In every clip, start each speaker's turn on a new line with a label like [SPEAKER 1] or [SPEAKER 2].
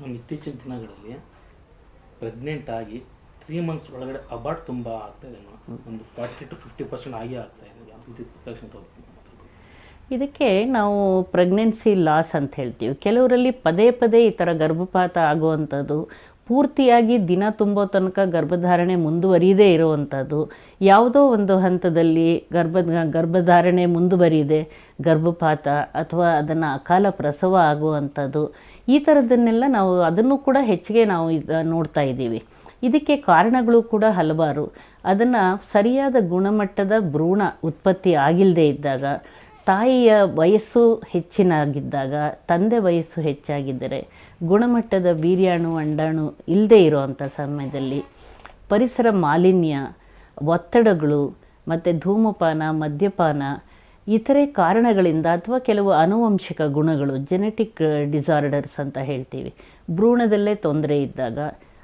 [SPEAKER 1] ನಮ್ಮ ಇತ್ತೀಚಿನ ದಿನಗಳಲ್ಲಿ ಪ್ರೆಗ್ನೆಂಟ್ ಆಗಿ ತ್ರೀ ಮಂತ್ಸ್ ಒಳಗಡೆ ಅಬಾರ್ಟ್ ತುಂಬ ಆಗ್ತಾ ಇದೆ ಒಂದು ಫಾರ್ಟಿ ಟು ಫಿಫ್ಟಿ ಪರ್ಸೆಂಟ್ ಆಗಿ ಆಗ್ತಾ ಇದೆ. ಯಾವ ರೀತಿ ಪ್ರಿಕಾಷನ್
[SPEAKER 2] ಇದಕ್ಕೆ ನಾವು ಪ್ರೆಗ್ನೆನ್ಸಿ ಲಾಸ್ ಅಂತ ಹೇಳ್ತೀವಿ. ಕೆಲವರಲ್ಲಿ ಪದೇ ಪದೇ ಈ ಥರ ಗರ್ಭಪಾತ ಆಗುವಂಥದ್ದು ಪೂರ್ತಿಯಾಗಿ ದಿನ ತುಂಬೋ ತನಕ ಗರ್ಭಧಾರಣೆ ಮುಂದುವರಿಯದೇ ಇರುವಂಥದ್ದು. ಯಾವುದೋ ಒಂದು ಹಂತದಲ್ಲಿ ಗರ್ಭ, ಗರ್ಭಧಾರಣೆ ಮುಂದುವರಿಯದೆ ಗರ್ಭಪಾತ ಅಥವಾ ಅದನ್ನು ಅಕಾಲ ಪ್ರಸವ ಆಗುವಂಥದ್ದು. ಈ ಥರದನ್ನೆಲ್ಲ ನಾವು ಅದನ್ನು ಕೂಡ ಹೆಚ್ಚಿಗೆ ನಾವು ನೋಡ್ತಾ ಇದ್ದೀವಿ. ಇದಕ್ಕೆ ಕಾರಣಗಳು ಕೂಡ ಹಲವಾರು. ಅದನ್ನು ಸರಿಯಾದ ಗುಣಮಟ್ಟದ ಭ್ರೂಣ ಉತ್ಪತ್ತಿ ಆಗಿಲ್ಲದೆ ಇದ್ದಾಗ ತಾಯಿಯ ವಯಸ್ಸು ಹೆಚ್ಚಿನಾಗಿದ್ದಾಗ, ತಂದೆ ವಯಸ್ಸು ಹೆಚ್ಚಾಗಿದ್ದರೆ ಗುಣಮಟ್ಟದ ವೀರ್ಯಾಣು ಅಂಡಾಣು ಇಲ್ಲದೇ ಇರೋವಂಥ ಸಮಯದಲ್ಲಿ ಪರಿಸರ ಮಾಲಿನ್ಯ, ಒತ್ತಡಗಳು ಮತ್ತು ಧೂಮಪಾನ, ಮದ್ಯಪಾನ ಇತರೆ ಕಾರಣಗಳಿಂದ ಅಥವಾ ಕೆಲವು ಅನುವಂಶಿಕ ಗುಣಗಳು ಜೆನೆಟಿಕ್ ಡಿಸಾರ್ಡರ್ಸ್ ಅಂತ ಹೇಳ್ತೀವಿ. ಭ್ರೂಣದಲ್ಲೇ ತೊಂದರೆ ಇದ್ದಾಗ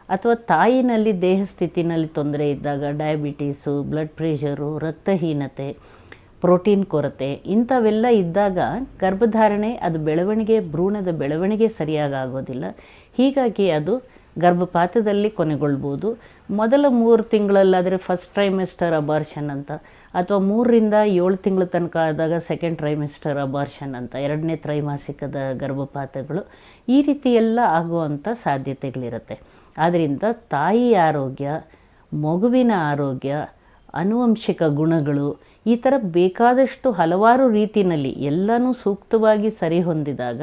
[SPEAKER 2] ಅಥವಾ ತಾಯಿನಲ್ಲಿ ದೇಹ ಸ್ಥಿತಿನಲ್ಲಿ ತೊಂದರೆ ಇದ್ದಾಗ ಡಯಾಬಿಟೀಸು ಬ್ಲಡ್ ಪ್ರೆಷರು ರಕ್ತಹೀನತೆ ಪ್ರೋಟೀನ್ ಕೊರತೆ ಇಂಥವೆಲ್ಲ ಇದ್ದಾಗ ಗರ್ಭಧಾರಣೆ ಅದು ಬೆಳವಣಿಗೆ, ಭ್ರೂಣದ ಬೆಳವಣಿಗೆ ಸರಿಯಾಗಿ ಆಗೋದಿಲ್ಲ ಹೀಗಾಗಿ ಅದು ಗರ್ಭಪಾತದಲ್ಲಿ ಕೊನೆಗೊಳ್ಬೋದು. ಮೊದಲ ಮೂರು ತಿಂಗಳಲ್ಲಾದರೆ ಫಸ್ಟ್ ಟ್ರೈಮೆಸ್ಟರ್ ಅಬಾರ್ಷನ್ ಅಂತ, ಅಥವಾ ಮೂರರಿಂದ ಏಳು ತಿಂಗಳ ತನಕ ಆದಾಗ ಸೆಕೆಂಡ್ ಟ್ರೈಮೆಸ್ಟರ್ ಅಬಾರ್ಷನ್ ಅಂತ, ಎರಡನೇ ತ್ರೈಮಾಸಿಕದ ಗರ್ಭಪಾತಗಳು ಈ ರೀತಿ ಎಲ್ಲ ಆಗುವಂಥ ಸಾಧ್ಯತೆಗಳಿರುತ್ತೆ. ಆದ್ದರಿಂದ ತಾಯಿ ಆರೋಗ್ಯ, ಮಗುವಿನ ಆರೋಗ್ಯ ಆನುವಂಶಿಕ ಗುಣಗಳು ಈ ಥರ ಬೇಕಾದಷ್ಟು ಹಲವಾರು ರೀತಿಯಲ್ಲಿ ಎಲ್ಲನೂ ಸೂಕ್ತವಾಗಿ ಸರಿ ಹೊಂದಿದಾಗ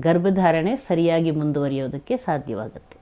[SPEAKER 2] ಗರ್ಭಧಾರಣೆ ಸರಿಯಾಗಿ ಮುಂದುವರಿಯೋದಕ್ಕೆ ಸಾಧ್ಯವಾಗುತ್ತೆ.